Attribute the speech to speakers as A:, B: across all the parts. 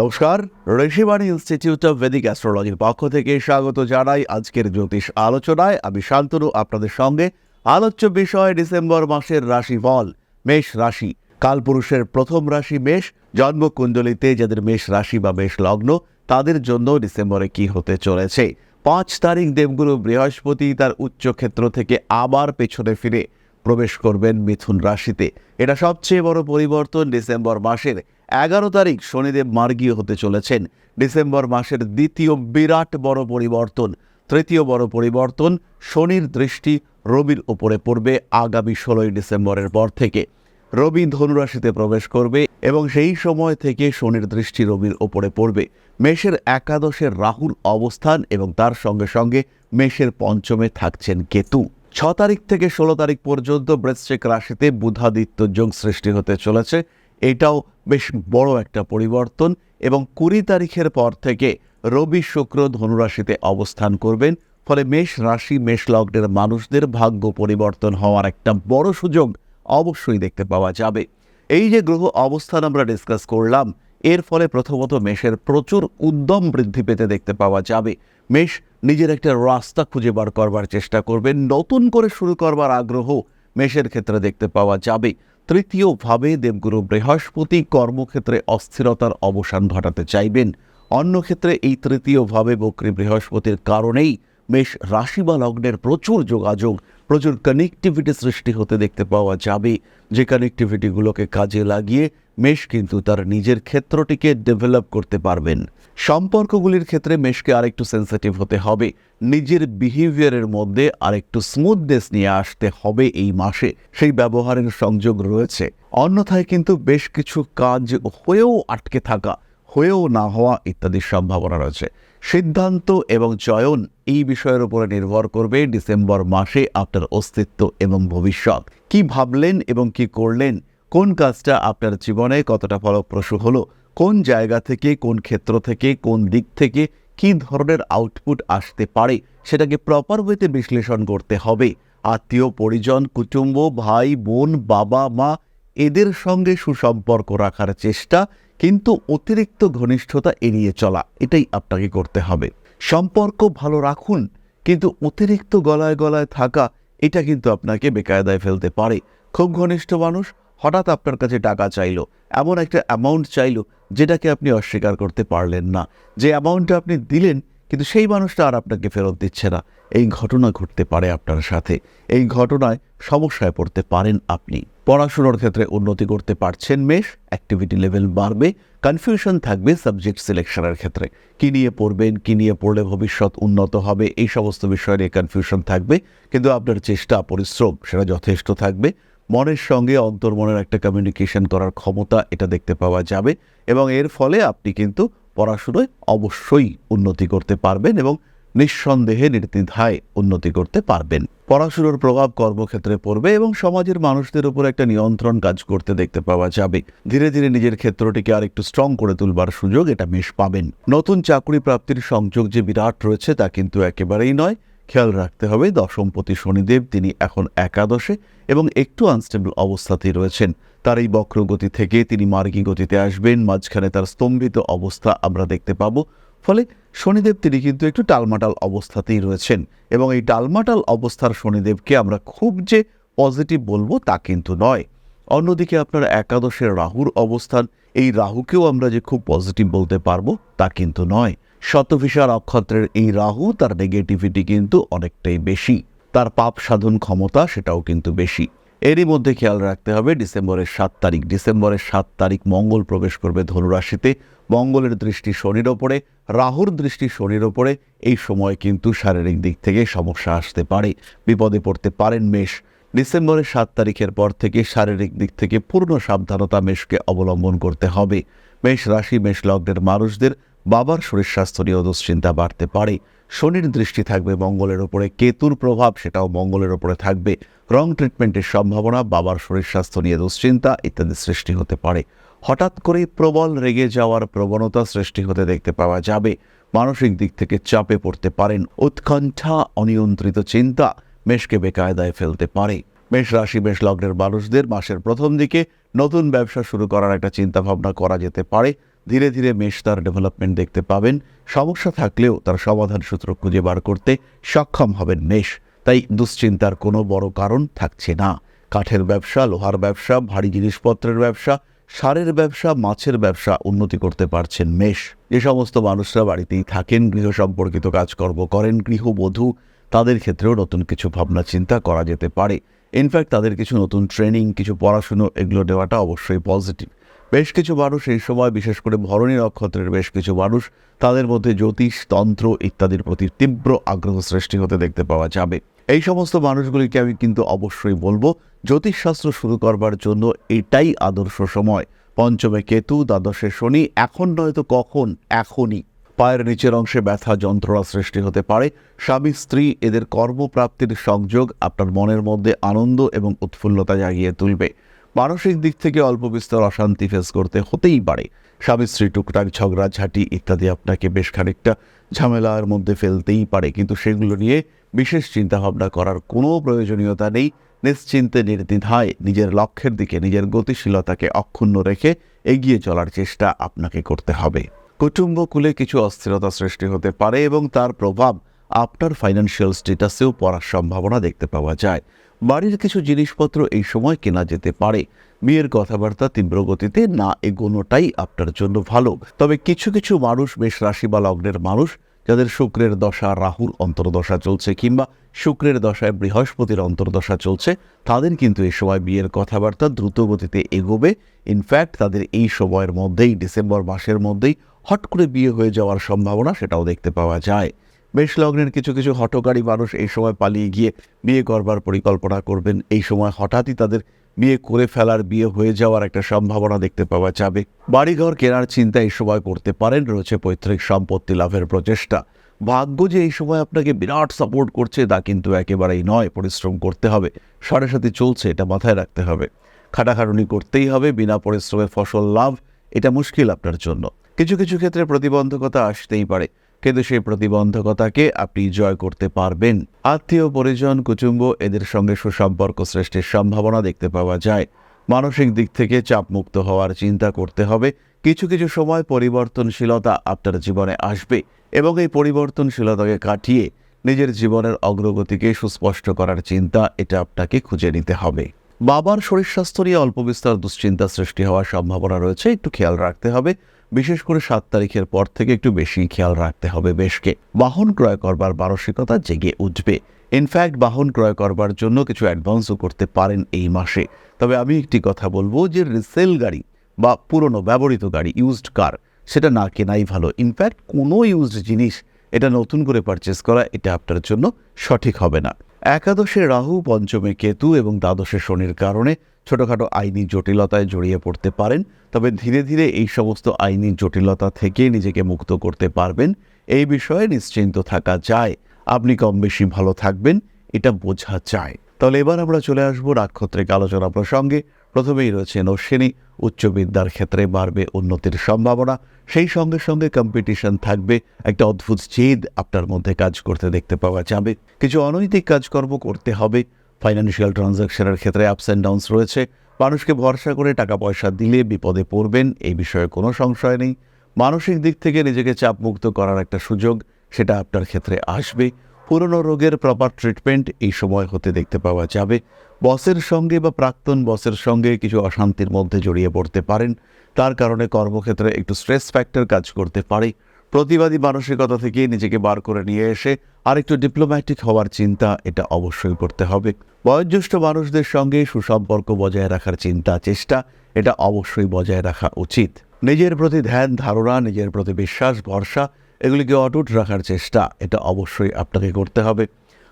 A: নমস্কার, Rishibani institute of Vedic অ্যাস্ট্রোলজির পক্ষ থেকে স্বাগত জানাই আজকের জ্যোতিষ আলোচনায়। আমি শান্তনু, আপনাদের সঙ্গে আলোচ্য বিষয় ডিসেম্বর মাসের রাশিফল, মেষ রাশি। কালপুরুষের প্রথম রাশি মেষ জন্মকুণ্ডলিতে যাদের মেষ রাশি বা মেষ লগ্ন, তাদের জন্য ডিসেম্বরে কি হতে চলেছে? পাঁচ তারিখ দেবগুরু বৃহস্পতি তার উচ্চক্ষেত্র থেকে আবার পেছনে ফিরে প্রবেশ করবেন মিথুন রাশিতে। এটা সবচেয়ে বড় পরিবর্তন ডিসেম্বর মাসের। এগারো তারিখ শনিদেব মার্গীয় হতে চলেছেন। ডিসেম্বর মাসের দ্বিতীয় বিরাট বড় পরিবর্তন। তৃতীয় বড় পরিবর্তন, শনির দৃষ্টি রবির উপরে পড়বে আগামী ষোলোই ডিসেম্বরের পর থেকে। রবি ধনুরাশিতে প্রবেশ করবে এবং সেই সময় থেকে শনির দৃষ্টি রবির ওপরে পড়বে। মেষের একাদশের রাহুল অবস্থান এবং তার সঙ্গে সঙ্গে মেষের পঞ্চমে থাকছেন কেতু। ছ তারিখ থেকে ষোলো তারিখ পর্যন্ত বৃশ্চিক রাশিতে বুধাদিত্য যোগ সৃষ্টি হতে চলেছে। এটাও বেশ বড় একটা পরিবর্তন এবং কুড়ি তারিখের পর থেকে রবি শুক্র ধনুরাশিতে অবস্থান করবেন, ফলে মেষ রাশি, মেষ লগ্নের মানুষদের ভাগ্য পরিবর্তন হওয়ার একটা বড় সুযোগ অবশ্যই দেখতে পাওয়া যাবে। এই যে গ্রহ অবস্থান আমরা ডিসকাস করলাম, এর ফলে প্রথমত মেষের প্রচুর উদ্যম বৃদ্ধি পেতে দেখতে পাওয়া যাবে। মেষ নিজের একটা রাস্তা খুঁজে বার করবার চেষ্টা করবেন, নতুন করে শুরু করবার আগ্রহ মেষের ক্ষেত্রে দেখতে পাওয়া যাবে। তৃতীয়ভাবে দেবগুরু বৃহস্পতি কর্মক্ষেত্রে অস্থিরতার অবসান ঘটাতে চাইবেন। অন্য ক্ষেত্রে এই তৃতীয়ভাবে বক্রী বৃহস্পতির কারণেই মেষ রাশি বা লগ্নের প্রচুর যোগাযোগ, প্রচুর কানেকটিভিটি সৃষ্টি হতে দেখতে পাওয়া যাবে। যে কানেকটিভিটিগুলোকে কাজে লাগিয়ে মেষ কিন্তু তার নিজের ক্ষেত্রটিকে ডেভেলপ করতে পারবেন। সম্পর্কগুলির ক্ষেত্রে মেশকে আরেকটু সেন্সিটিভ হতে হবে। নিজের বিহেভিয়ারের মধ্যে আরেকটু স্মুথনেস নিয়ে আসতে হবে এই মাসে। সেই ব্যবহারের সংযোগ রয়েছে। অন্যথায় কিন্তু বেশ কিছু কাজ হয়েও আটকে থাকা, হয়েও না হওয়া ইত্যাদির সম্ভাবনা রয়েছে। সিদ্ধান্ত এবং চয়ন এই বিষয়ের উপরে নির্ভর করবে ডিসেম্বর মাসে আপনার অস্তিত্ব এবং ভবিষ্যৎ। কি ভাবলেন এবং কি করলেন? কোন কাজটা আপনার জীবনে কতটা ফলপ্রসূ হলো? কোন জায়গা থেকে, কোন ক্ষেত্র থেকে, কোন দিক থেকে কি ধরনের আউটপুট আসতে পারে সেটাকে প্রপার ওয়েতে বিশ্লেষণ করতে হবে। আত্মীয়, পরিজন, কুটুম্ব, ভাই, বোন, বাবা, মা এদের সঙ্গে সুসম্পর্ক রাখার চেষ্টা কিন্তু অতিরিক্ত ঘনিষ্ঠতা এড়িয়ে চলা, এটাই আপনাকে করতে হবে। সম্পর্ক ভালো রাখুন কিন্তু অতিরিক্ত গলায় গলায় থাকা, এটা কিন্তু আপনাকে বেকায়দায় ফেলতে পারে। খুব ঘনিষ্ঠ মানুষ হঠাৎ আপনার কাছে টাকা চাইলো, এমন একটা অ্যামাউন্ট চাইলো যেটাকে আপনি অস্বীকার করতে পারলেন না। যে অ্যামাউন্টটা আপনি দিলেন, কিন্তু সেই মানুষটা আর আপনাকে ফেরত দিচ্ছে না। এই ঘটনা ঘটতে পারে আপনার সাথে। এই ঘটনায় সমস্যায় পড়তে পারেন আপনি। পড়াশুনোর ক্ষেত্রে উন্নতি করতে পারছেন মেষ অ্যাক্টিভিটি লেভেল বাড়বে কনফিউশন থাকবে সাবজেক্ট সিলেকশনের ক্ষেত্রে। কী নিয়ে পড়বেন, কী নিয়ে পড়লে ভবিষ্যৎ উন্নত হবে, এই সমস্ত বিষয় নিয়ে কনফিউশন থাকবে, কিন্তু আপনার চেষ্টা, পরিশ্রম, সেটা যথেষ্ট থাকবে। মনের সঙ্গে অন্তর্মনের একটা কমিউনিকেশন করার ক্ষমতা এটা দেখতে পাওয়া যাবে এবং এর ফলে আপনি কিন্তু পড়াশুনোয় অবশ্যই উন্নতি করতে পারবেন এবং নিঃসন্দেহে নির্দ্বিধায় উন্নতি করতে পারবেন। পড়াশুনোর প্রভাব কর্মক্ষেত্রে পড়বে এবং সমাজের মানুষদের উপর একটা নিয়ন্ত্রণ কাজ করতে দেখতে পাওয়া যাবে। ধীরে ধীরে নিজের ক্ষেত্রটিকে আর একটু স্ট্রং করে তুলবার সুযোগ এটা বেশ পাবেন। নতুন চাকরি প্রাপ্তির সংযোগ যে বিরাট রয়েছে তা কিন্তু একেবারেই নয়। খেয়াল রাখতে হবে দশমপতি শনিদেব তিনি এখন একাদশে এবং একটু আনস্টেবল অবস্থাতেই রয়েছেন। তার এই বক্রগতি থেকে তিনি মার্গী গতিতে আসবেন, মাঝখানে তার স্তম্ভিত অবস্থা আমরা দেখতে পাবো। ফলে শনিদেব তিনি কিন্তু একটু টালমাটাল অবস্থাতেই রয়েছেন এবং এই টালমাটাল অবস্থার শনিদেবকে আমরা খুব যে পজিটিভ বলব তা কিন্তু নয়। অন্যদিকে আপনার একাদশের রাহুর অবস্থান, এই রাহুকেও আমরা যে খুব পজিটিভ বলতে পারব তা কিন্তু নয়। শতভিষা নক্ষত্রের এই রাহু তার নেগেটিভিটি কিন্তু অনেকটাই বেশি। তার পাপ সাধন ক্ষমতা সেটাও কিন্তু বেশি। এরই মধ্যে খেয়াল রাখতে হবে, ডিসেম্বরের সাত তারিখ। ডিসেম্বরের সাত তারিখ মঙ্গল প্রবেশ করবে ধনুরাশিতে। মঙ্গলের দৃষ্টি শনির ওপরে, রাহুর দৃষ্টি শনির ওপরে। এই সময় কিন্তু শারীরিক দিক থেকে সমস্যা আসতে পারে। বিপদে পড়তে পারেন মেষ। ডিসেম্বরের সাত তারিখের পর থেকে শারীরিক দিক থেকে পূর্ণ সাবধানতা মেষকে অবলম্বন করতে হবে। মেষ রাশি, মেষ লগ্নের মানুষদের বাবার শরীর স্বাস্থ্য নিয়েও দুশ্চিন্তা বাড়তে পারে। শনির দৃষ্টি থাকবে মঙ্গলের ওপরে। কেতুর প্রভাব সেটাও মঙ্গলের ওপরে থাকবে। রং ট্রিটমেন্টের সম্ভাবনা, বাবার শরীর স্বাস্থ্য নিয়ে দুশ্চিন্তা ইত্যাদি সৃষ্টি হতে পারে। হঠাৎ করে প্রবল রেগে যাওয়ার প্রবণতা সৃষ্টি হতে দেখতে পাওয়া যাবে। মানসিক দিক থেকে চাপে পড়তে পারেন। উৎকণ্ঠা, অনিয়ন্ত্রিত চিন্তা মেষকে বেকায়দায় ফেলতে পারে। মেষ রাশি, মেষ লগ্নের মানুষদের মাসের প্রথম দিকে নতুন ব্যবসা শুরু করার একটা চিন্তাভাবনা করা যেতে পারে। ধীরে ধীরে মেষ তার ডেভেলপমেন্ট দেখতে পাবেন। সমস্যা থাকলেও তার সমাধান সূত্র খুঁজে বার করতে সক্ষম হবেন মেষ। তাই দুশ্চিন্তার কোনো বড় কারণ থাকছে না। কাঠের ব্যবসা, লোহার ব্যবসা, ভারী জিনিসপত্রের ব্যবসা, সারের ব্যবসা, মাছের ব্যবসা উন্নতি করতে পারছেন মেষ। যে সমস্ত মানুষরা বাড়িতেই থাকেন, গৃহ সম্পর্কিত কাজকর্ম করেন, গৃহবধূ। তাদের ক্ষেত্রেও নতুন কিছু ভাবনা, চিন্তা করা যেতে পারে। ইনফ্যাক্ট তাদের কিছু নতুন ট্রেনিং কিছু পড়াশুনো, এগুলো দেওয়াটা অবশ্যই পজিটিভ বেশ কিছু মানুষ এই সময়, বিশেষ করে ভরণী নক্ষত্রের বেশ কিছু মানুষ, তাদের মধ্যে জ্যোতিষ, তন্ত্র ইত্যাদির প্রতি তীব্র আগ্রহ সৃষ্টি হতে দেখতে পাওয়া যাবে। এই সমস্ত মানুষগুলিকে আমি কিন্তু অবশ্যই বলব জ্যোতিষশাস্ত্র শুরু করবার জন্য এটাই আদর্শ সময়। পঞ্চমে কেতু, দ্বাদশে শনি, এখন নয়তো কখন, এখনই। পায়ের নিচের অংশে ব্যথা, যন্ত্রণা সৃষ্টি হতে পারে। স্বামী, স্ত্রী, এদের কর্মপ্রাপ্তির সংযোগ আপনার মনের মধ্যে আনন্দ এবং উৎফুল্লতা জাগিয়ে তুলবে। মানসিক দিক থেকে অল্প বিস্তর অশান্তি ফেস করতে হতেই পারে। স্বামী স্ত্রী টুকটাক ঝগড়াঝাটি ইত্যাদি আপনাকে বেশ খানিকটা ঝামেলার মধ্যে ফেলতেই পারে। কিন্তু সেগুলো নিয়ে বিশেষ চিন্তাভাবনা করার কোনো প্রয়োজনীয়তা নেই। নিশ্চিন্তে, নির্দ্বিধায় নিজের লক্ষ্যের দিকে, নিজের গতিশীলতাকে অক্ষুণ্ণ রেখে এগিয়ে চলার চেষ্টা আপনাকে করতে হবে। কুটুম্বকুলে কিছু অস্থিরতা সৃষ্টি হতে পারে এবং তার প্রভাব আপনার ফাইন্যান্সিয়াল স্ট্যাটাসেও পড়ার সম্ভাবনা দেখতে পাওয়া যায়। বাড়ির কিছু জিনিসপত্র এই সময় কেনা যেতে পারে। বিয়ের কথাবার্তা তীব্র গতিতে না এগোনোটাই আপনার জন্য ভালো। তবে কিছু কিছু মানুষ বেশ রাশি বা লগ্নের মানুষ, যাদের শুক্রের দশা রাহুর অন্তর্দশা চলছে কিংবা শুক্রের দশায় বৃহস্পতির অন্তর্দশা চলছে, তাদের কিন্তু এই সময় বিয়ের কথাবার্তা দ্রুত গতিতে এগোবে। ইনফ্যাক্ট তাদের এই সময়ের মধ্যেই, ডিসেম্বর মাসের মধ্যেই হট করে বিয়ে হয়ে যাওয়ার সম্ভাবনা সেটাও দেখতে পাওয়া যায়। বেশ লগ্নের কিছু কিছু হটকারী মানুষ এই সময় পালিয়ে গিয়ে বিয়ে করবার পরিকল্পনা করবেন। এই সময় হঠাৎই তাদের বিয়ে করে ফেলার, বিয়ে হয়ে যাওয়ার একটা সম্ভাবনা দেখতে পাওয়া যাবে। বাড়িঘর কেনার চিন্তা এই সময় করতে পারেন, রয়েছে পৈতৃক সম্পত্তি লাভের প্রচেষ্টা। ভাগ্য যে এই সময় আপনাকে বিরাট সাপোর্ট করছে, তা কিন্তু একেবারেই নয়। পরিশ্রম করতে হবে, সাড়ে সাথে চলছে, এটা মাথায় রাখতে হবে। খাটাখাটুনি করতেই হবে, বিনা পরিশ্রমে ফসল লাভ, এটা মুশকিল আপনার জন্য। কিছু কিছু ক্ষেত্রে প্রতিবন্ধকতা আসতেই পারে। কিন্তু সেই প্রতিবন্ধকতাকে আপনি জয় করতে পারবেন? আত্মীয়, পরিজন, কুটুম্ব, এদের সঙ্গে সুসম্পর্ক সৃষ্টির সম্ভাবনা দেখতে পাওয়া যায়। মানসিক দিক থেকে চাপমুক্ত হওয়ার চিন্তা করতে হবে। কিছু কিছু সময় পরিবর্তনশীলতা আপনার জীবনে আসবে এবং এই পরিবর্তনশীলতাকে কাটিয়ে নিজের জীবনের অগ্রগতিকে সুস্পষ্ট করার চিন্তা এটা আপনাকে খুঁজে নিতে হবে। বাবার শরীর স্বাস্থ্য নিয়ে অল্প বিস্তর দুশ্চিন্তা সৃষ্টি হওয়ার সম্ভাবনা রয়েছে, একটু খেয়াল রাখতে হবে। বিশেষ করে সাত তারিখের পর থেকে একটু বেশি খেয়াল রাখতে হবে বেশকে। বাহন ক্রয় করবার মানসিকতা জেগে উঠবে। ইনফ্যাক্ট বাহন ক্রয় করবার জন্য কিছু অ্যাডভান্সও করতে পারেন এই মাসে। তবে আমি একটি কথা বলব যে রিসেল গাড়ি বা পুরনো ব্যবহৃত গাড়ি ইউজড কার সেটা না কেনাই ভালো। ইনফ্যাক্ট কোনো ইউজড জিনিস এটা নতুন করে পারচেস করা এটা আপনার জন্য সঠিক হবে না। একাদশে রাহু, পঞ্চমে কেতু এবং দ্বাদশে শনির কারণে ছোটোখাটো আইনি জটিলতায় জড়িয়ে পড়তে পারেন। তবে ধীরে ধীরে এই সমস্ত আইনি জটিলতা থেকে নিজেকে মুক্ত করতে পারবেন। এই বিষয়ে নিশ্চিন্ত থাকা যায়। আপনি কম বেশি ভালো থাকবেন, এটা বোঝা যায়। তাহলে এবার আমরা চলে আসব নাক্ষত্রিক আলোচনা প্রসঙ্গে। প্রথমেই রয়েছে অশ্বিনী উচ্চ বিদ্যার ক্ষেত্রে বাড়বে উন্নতির সম্ভাবনা। সেই সঙ্গে সঙ্গে কম্পিটিশন থাকবে। একটা অদ্ভুত জেদ আপনার মধ্যে কাজ করতে দেখতে পাওয়া যাবে। কিছু অনৈতিক কাজকর্ম করতে হবে। ফাইন্যান্সিয়াল ট্রানজ্যাকশনের ক্ষেত্রে আপস অ্যান্ড ডাউন্স রয়েছে। মানুষকে ভরসা করে টাকা পয়সা দিলে বিপদে পড়বেন, এই বিষয়ে কোনো সংশয় নেই। মানসিক দিক থেকে নিজেকে চাপমুক্ত করার একটা সুযোগ, সেটা আপনার ক্ষেত্রে আসবে। পুরনো রোগের প্রপার ট্রিটমেন্ট এই সময় হতে দেখতে পাওয়া যাবে। বসের সঙ্গে বা প্রাক্তন বসের সঙ্গে কিছু অশান্তির মধ্যে জড়িয়ে পড়তে পারেন। তার কারণে কর্মক্ষেত্রে একটু স্ট্রেস ফ্যাক্টর কাজ করতে পারে। প্রতিবাদী মানসিকতা থেকে নিজেকে বার করে নিয়ে এসে আরেকটু ডিপ্লোম্যাটিক হওয়ার চিন্তা এটা অবশ্যই করতে হবে। বয়োজ্যেষ্ঠ মানুষদের সঙ্গে সুসম্পর্ক বজায় রাখার চিন্তা, চেষ্টা, এটা অবশ্যই বজায় রাখা উচিত। নিজের প্রতি ধ্যান, ধারণা, নিজের প্রতি বিশ্বাস, ভরসা, এগুলিকে অটুট রাখার চেষ্টা, এটা অবশ্যই আপনাকে করতে হবে।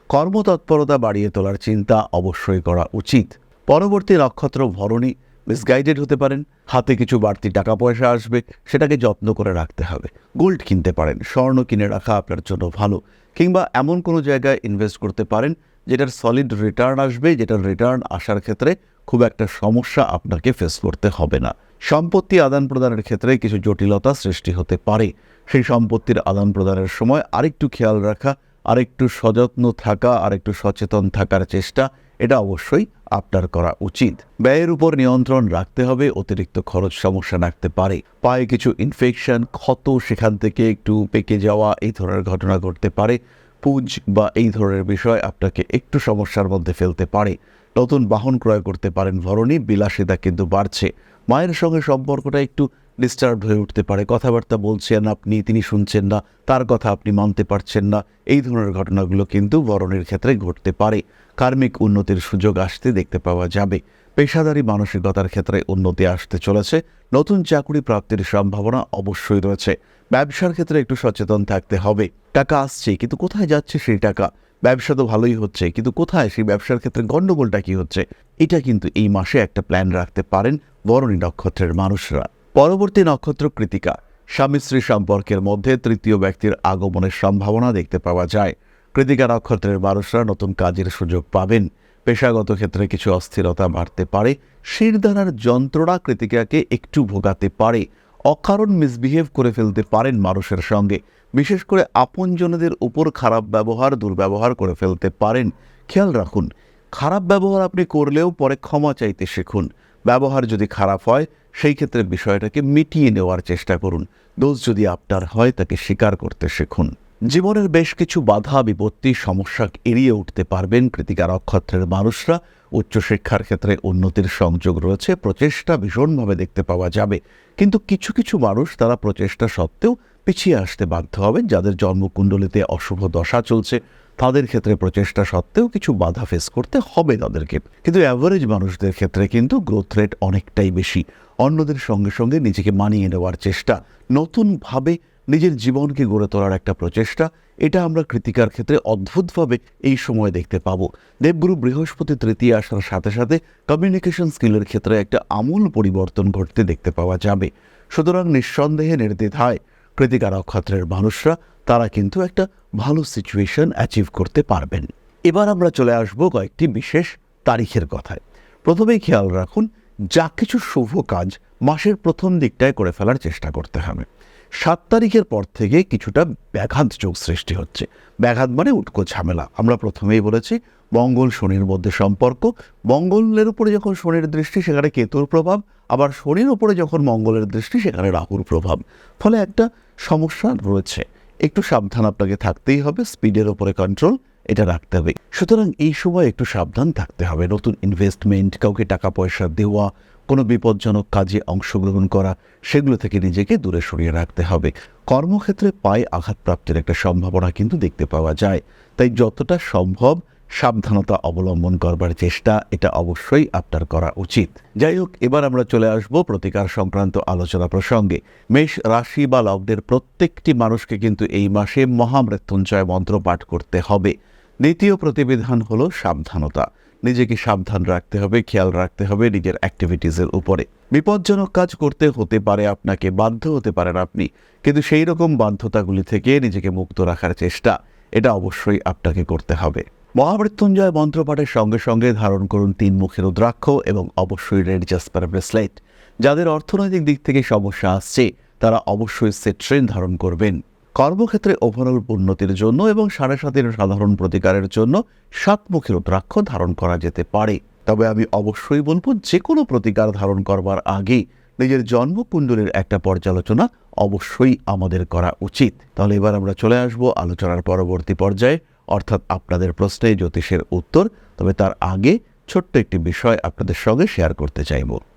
A: কর্মতৎপরতা বাড়িয়ে তোলার চিন্তা অবশ্যই করা উচিত। পরবর্তী নক্ষত্র ভরণী মিসগাইডেড হতে পারেন, হাতে কিছু বাড়তি টাকা পয়সা আসবে, সেটাকে যত্ন করে রাখতে হবে। গোল্ড কিনতে পারেন, স্বর্ণ কিনে রাখা আপনার জন্য ভালো, কিংবা এমন কোনো জায়গায় ইনভেস্ট করতে পারেন, যেটার সলিড রিটার্ন আসবে, যেটার রিটার্ন আসার ক্ষেত্রে খুব একটা সমস্যা আপনাকে ফেস করতে হবে না। সম্পত্তি আদান প্রদানের ক্ষেত্রে কিছু জটিলতা সৃষ্টি হতে পারে। সেই সম্পত্তির আদান প্রদানের সময় আরেকটু খেয়াল রাখা আরেকটু সযত্ন থাকা, আরেকটু সচেতন থাকার চেষ্টা, এটা অবশ্যই আপনার করা উচিত। ব্যয়ের উপর নিয়ন্ত্রণ রাখতে হবে, অতিরিক্ত খরচ সমস্যা রাখতে পারে। পায়ে কিছু ইনফেকশন ক্ষত সেখান থেকে একটু পেকে যাওয়া, এই ধরনের ঘটনা ঘটতে পারে। পুজ বা এই ধরনের বিষয় আপনাকে একটু সমস্যার মধ্যে ফেলতে পারে। নতুন বাহন ক্রয় করতে পারেন, ভরণী, বিলাসিতা কিন্তু বাড়ছে। মায়ের সঙ্গে সম্পর্কটা একটু ডিস্টার্ব হয়ে উঠতে পারে। কথাবার্তা বলছেন আপনি, তিনি শুনছেন না, তার কথা আপনি মানতে পারছেন না। এই ধরনের ঘটনাগুলো কিন্তু বরণের ক্ষেত্রে ঘটতে পারে। কার্মিক উন্নতির সুযোগ আসতে দেখতে পাওয়া যাবে। পেশাদারি মানসিকতার ক্ষেত্রে উন্নতি আসতে চলেছে। নতুন চাকরি প্রাপ্তির সম্ভাবনা অবশ্যই রয়েছে। ব্যবসার ক্ষেত্রে একটু সচেতন থাকতে হবে। টাকা আসছে, কিন্তু কোথায় যাচ্ছে সেই টাকা? ব্যবসা তো ভালোই হচ্ছে, কিন্তু কোথায় সেই ব্যবসার ক্ষেত্রে গণ্ডগোলটা কি হচ্ছে? এটা কিন্তু এই মাসে একটা প্ল্যান রাখতে পারেন বরণী নক্ষত্রের মানুষরা। পরবর্তী নক্ষত্র কৃতিকা, স্বামী স্ত্রী সম্পর্কের মধ্যে তৃতীয় ব্যক্তির আগমনের সম্ভাবনা দেখতে পাওয়া যায়। কৃতিকা নক্ষত্রের মানুষরা নতুন কাজের সুযোগ পাবেন। পেশাগত ক্ষেত্রে কিছু অস্থিরতা বাড়তে পারে। শিরদানার যন্ত্রণা কৃতিকাকে একটু ভোগাতে পারে। অকারণ মিসবিহেভ করে ফেলতে পারেন মানুষের সঙ্গে। বিশেষ করে আপনজনদের উপর খারাপ ব্যবহার, দুর্ব্যবহার করে ফেলতে পারেন। খেয়াল রাখুন, খারাপ ব্যবহার আপনি করলেও পরে ক্ষমা চাইতে শিখুন। ব্যবহার যদি খারাপ হয় সেই ক্ষেত্রে বিষয়টাকে মিটিয়ে নেওয়ার চেষ্টা করুন। দোষ যদি আপনার হয়, তাকে স্বীকার করতে শিখুন। জীবনের বেশ কিছু বাধা, বিপত্তি, সমস্যা এড়িয়ে উঠতে পারবেন কৃতিকা নক্ষত্রের মানুষরা। উচ্চশিক্ষার ক্ষেত্রে উন্নতির সংযোগ রয়েছে, প্রচেষ্টা ভীষণভাবে দেখতে পাওয়া যাবে। কিন্তু কিছু কিছু মানুষ তারা প্রচেষ্টা সত্ত্বেও পিছিয়ে আসতে বাধ্য হবেন, যাদের জন্মকুণ্ডলিতে অশুভ দশা চলছে। তাদের ক্ষেত্রে প্রচেষ্টা সত্ত্বেও কিছু বাধা ফেস করতে হবে তাদেরকে। কিন্তু অ্যাভারেজ মানুষদের ক্ষেত্রে কিন্তু গ্রোথ রেট অনেকটাই বেশি। অন্যদের সঙ্গে সঙ্গে নিজেকে মানিয়ে নেওয়ার চেষ্টা, নতুনভাবে নিজের জীবনকে গড়ে তোলার একটা প্রচেষ্টা, এটা আমরা কৃতিকার ক্ষেত্রে অদ্ভুতভাবে এই সময় দেখতে পাবো। দেবগুরু বৃহস্পতি তৃতীয় আসার সাথে সাথে কমিউনিকেশন স্কিলের ক্ষেত্রে একটা আমূল পরিবর্তন ঘটতে দেখতে পাওয়া যাবে। সুতরাং নিঃসন্দেহে নির্দ্বিধায় কৃতিকা নক্ষত্রের মানুষরা, তারা কিন্তু একটা ভালো সিচুয়েশন অ্যাচিভ করতে পারবেন। এবার আমরা চলে আসব কয়েকটি বিশেষ তারিখের কথায়। প্রথমেই খেয়াল রাখুন, যা কিছু শুভ কাজ মাসের প্রথম দিকটায় করে ফেলার চেষ্টা করতে হবে। সাত তারিখের পর থেকে কিছুটা ব্যাঘাত যোগ সৃষ্টি হচ্ছে। ব্যাঘাত মানে উটকো ঝামেলা। আমরা প্রথমেই বলেছি মঙ্গল শনির মধ্যে সম্পর্ক। মঙ্গলের উপরে যখন শনির দৃষ্টি, সেখানে কেতুর প্রভাব। আবার শনির উপরে যখন মঙ্গলের দৃষ্টি, সেখানে রাহুর প্রভাব। ফলে একটা সমস্যা রয়েছে। একটু সাবধান আপনাকে থাকতেই হবে, স্পিডের উপরে কন্ট্রোল এটা রাখতে হবে। সুতরাং এই সময় একটু সাবধান থাকতে হবে। নতুন ইনভেস্টমেন্ট কাউকে টাকা পয়সা দেওয়া, কোনো বিপজ্জনক কাজে অংশগ্রহণ করা, সেগুলো থেকে নিজেকে দূরে সরিয়ে রাখতে হবে। কর্মক্ষেত্রে পায়ে আঘাতপ্রাপ্তির একটা সম্ভাবনা কিন্তু দেখতে পাওয়া যায়। তাই যতটা সম্ভব সাবধানতা অবলম্বন করবার চেষ্টা, এটা অবশ্যই আপনার করা উচিত। যাই হোক, এবার আমরা চলে আসব প্রতিকার সংক্রান্ত আলোচনা প্রসঙ্গে। মেষ রাশি বা লগ্নের প্রত্যেকটি মানুষকে কিন্তু এই মাসে মহামৃত্যুঞ্জয় মন্ত্র পাঠ করতে হবে। দ্বিতীয় প্রতিবিধান হলো সাবধানতা। নিজেকে সাবধান রাখতে হবে, খেয়াল রাখতে হবে নিজের অ্যাক্টিভিটিসের উপরে। বিপজ্জনক কাজ করতে হতে পারে আপনাকে, বাধ্য হতে পারেন আপনি। কিন্তু সেই রকম বাধ্যতাগুলি থেকে নিজেকে মুক্ত রাখার চেষ্টা, এটা অবশ্যই আপনাকে করতে হবে। মহামৃত্যুঞ্জয় মন্ত্রপাঠের সঙ্গে সঙ্গে ধারণ করুন তিন মুখের রুদ্রাক্ষ এবং অবশ্যই রেড জাসপার ব্রেসলেট। যাদের অর্থনৈতিক দিক থেকে সমস্যা আসছে, তারা অবশ্যই সেট্রেন ধারণ করবেন। কর্মক্ষেত্রে ওভারঅল উন্নতির জন্য এবং সাড়ে সাতের সাধারণ প্রতিকারের জন্য সাত সাতমুখী রুদ্রাক্ষ ধারণ করা যেতে পারে। তবে আমি অবশ্যই বলব যে কোনো প্রতিকার ধারণ করবার আগে নিজের জন্মকুণ্ডলীর একটা পর্যালোচনা অবশ্যই আমাদের করা উচিত। তাহলে এবার আমরা চলে আসব আলোচনার পরবর্তী পর্যায়ে। অর্থাৎ আপনাদের প্রশ্নে জ্যোতিষের উত্তর, তবে তার আগে ছোট্ট একটি বিষয় আপনাদের সঙ্গে শেয়ার করতে চাইব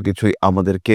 A: কিছুই আমাদেরকে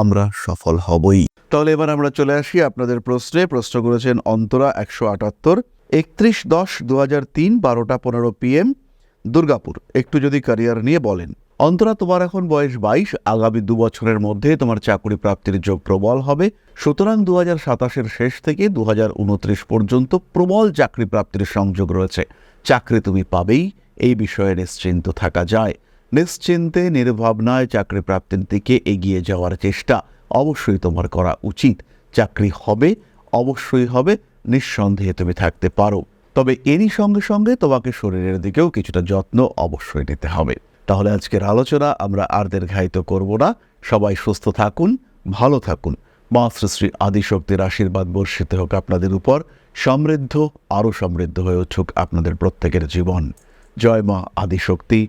A: আমরা সফল হবই।
B: তাহলে এবার আমরা চলে আসি আপনাদের প্রশ্নে। প্রশ্ন করেছেন অন্তরা একশো আটাত্তর, একত্রিশ দশ দু হাজার তিন বারোটা পনেরো পিএম, দুর্গাপুর। একটু যদি ক্যারিয়ার নিয়ে বলেন। অন্তরা, তোমার এখন বয়স বাইশ, আগামী দু বছরের মধ্যে তোমার চাকরি প্রাপ্তির যোগ প্রবল হবে। সুতরাং দু হাজার সাতাশের শেষ থেকে দু হাজার উনত্রিশ পর্যন্ত প্রবল চাকরি প্রাপ্তির সংযোগ রয়েছে। চাকরি তুমি পাবেই, এই বিষয়ে নিশ্চিন্ত থাকা যায়। নিশ্চিন্তে, নির্ভাবনায় চাকরি প্রাপ্তির দিকে এগিয়ে যাওয়ার চেষ্টা অবশ্যই তোমার করা উচিত। চাকরি হবে, অবশ্যই হবে, নিঃসন্দেহে তুমি থাকতে পারো। তবে এরই সঙ্গে সঙ্গে তোমাকে শরীরের দিকেও কিছুটা যত্ন অবশ্যই নিতে হবে। তাহলে আজকের আলোচনা আমরা আর দীর্ঘায়িত করব না। সবাই সুস্থ থাকুন, ভালো থাকুন। মা শ্রী আদিশক্তির আশীর্বাদ বর্ষিত হোক আপনাদের উপর, সমৃদ্ধ, আরও সমৃদ্ধ হয়ে উঠুক আপনাদের প্রত্যেকের জীবন। জয় মা আদিশক্তি।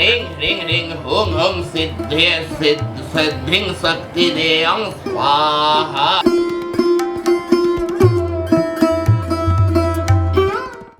C: ring ring ring hung hung siddhe siddh siddhing sakti deyang swaha